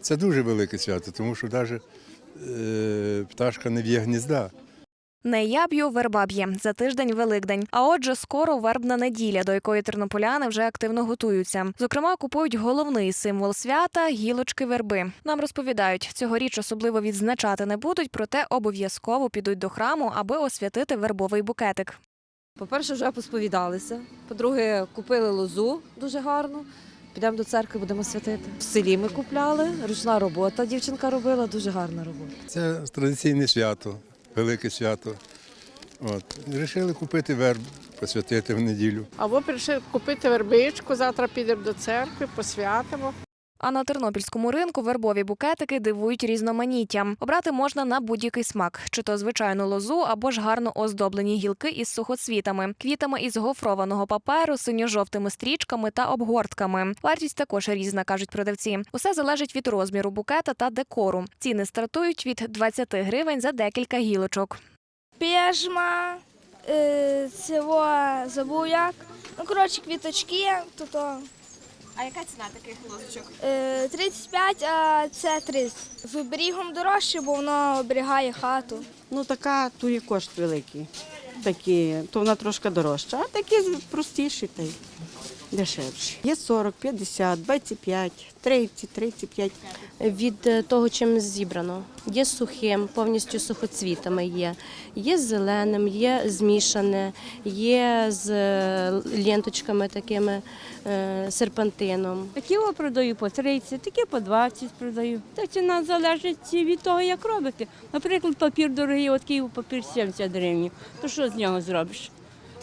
Це дуже велике свято, тому що навіть е, пташка не в'є гнізда. Не я б'ю, верба б'є. За тиждень Великдень. А отже, скоро вербна неділя, до якої тернополяни вже активно готуються. Зокрема, купують головний символ свята гілочки верби. Нам розповідають, цьогоріч особливо відзначати не будуть, проте обов'язково підуть до храму, аби освятити вербовий букетик. По-перше, вже посповідалися. По-друге, купили лозу дуже гарну. Підемо до церкви, будемо святити. В селі ми купляли, ручна робота дівчинка робила, дуже гарна робота. Це традиційне свято, велике свято. От. Рішили купити верб, посвятити в неділю. Або прийшли купити вербичку, завтра підемо до церкви, посвятимо. А на тернопільському ринку вербові букетики дивують різноманіттям. Обрати можна на будь-який смак, чи то звичайну лозу, або ж гарно оздоблені гілки із сухоцвітами, квітами із гофрованого паперу, синьо-жовтими стрічками та обгортками. Вартість також різна, кажуть продавці. Усе залежить від розміру букета та декору. Ціни стартують від 20 гривень за декілька гілочок. піжма, е, цього забув як. Ну, коротше, квіточки, то то. А яка ціна таких лозочок? Е, 35, а це 30. З оберігом дорожче, бо воно оберігає хату. Ну, така то є кошт великий. Такі, то вона трошки дорожча, а такі простіші та й дешевші. Є 40, 50, 25, 30, 35. від е, того, чим зібрано. Є сухим, повністю сухоцвітами є, є з зеленим, є змішане, є з е, ленточками такими е, серпантином. Такі о продаю по 30, такі по 20 продаю. Та ціна залежить від того, як робити. Наприклад, папір дорогий, от Київ папір 70 гривень. То що з нього зробиш?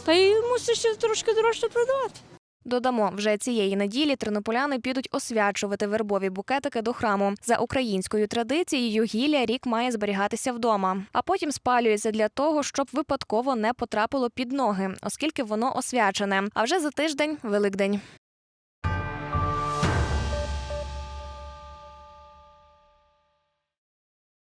Та й мусиш трошки дорожче продавати. Додамо, вже цієї неділі тернополяни підуть освячувати вербові букетики до храму. За українською традицією гілля рік має зберігатися вдома, а потім спалюється для того, щоб випадково не потрапило під ноги, оскільки воно освячене. А вже за тиждень Великдень.